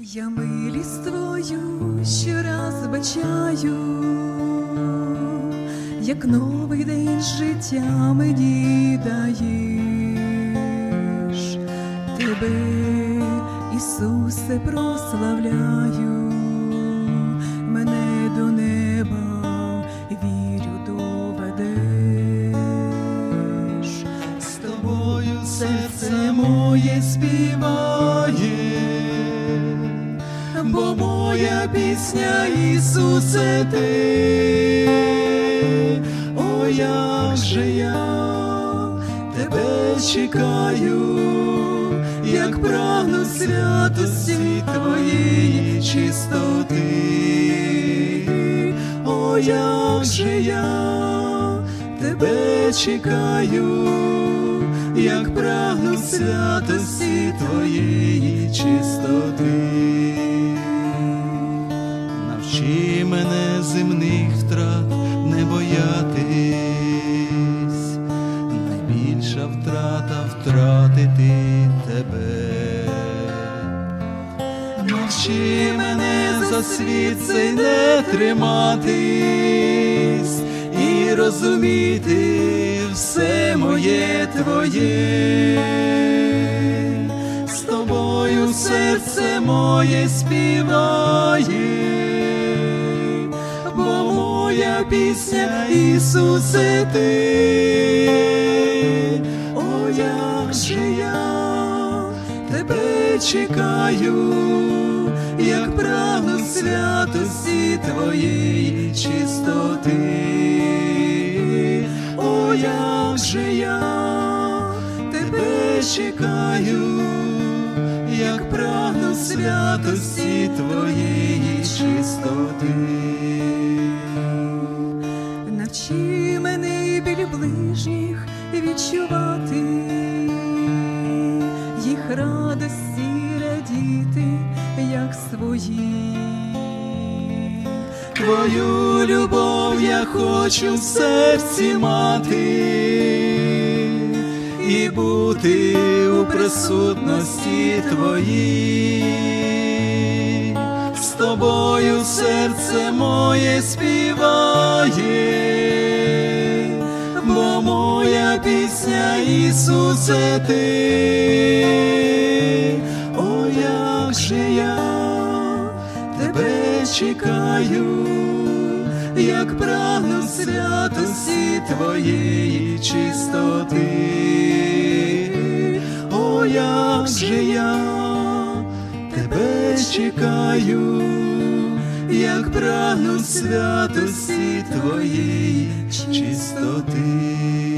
Я милість твою щораз бачаю, як новий день життя мені даєш, тебе, Ісусе, прославляю, мене до неба вірю доведеш, з тобою серце моє співає бо моя пісня Ісусе ти, о, як же я тебе чекаю, як прагну святості твоєї чистоти, о, як же я тебе чекаю, як прагну святості твоєї чистоти. Навчи мене земних втрат не боятись, найбільша втрата втратити тебе. Навчи мене за світ цей не триматись і розуміти все моє твоє. З тобою серце моє співає, пісня Ісусе ти, о, як же я тебе чекаю, як прагну святості твоєї чистоти, о, як же я тебе чекаю, як прагну святості твоєї чистоти. Твою любов я хочу в серці мати і бути у присутності твоїй. З тобою серце моє співає, бо моя пісня Ісусе ти, чекаю, як прагну святості твоєї чистоти, о, як же я тебе чекаю, як прагну святості твоєї чистоти.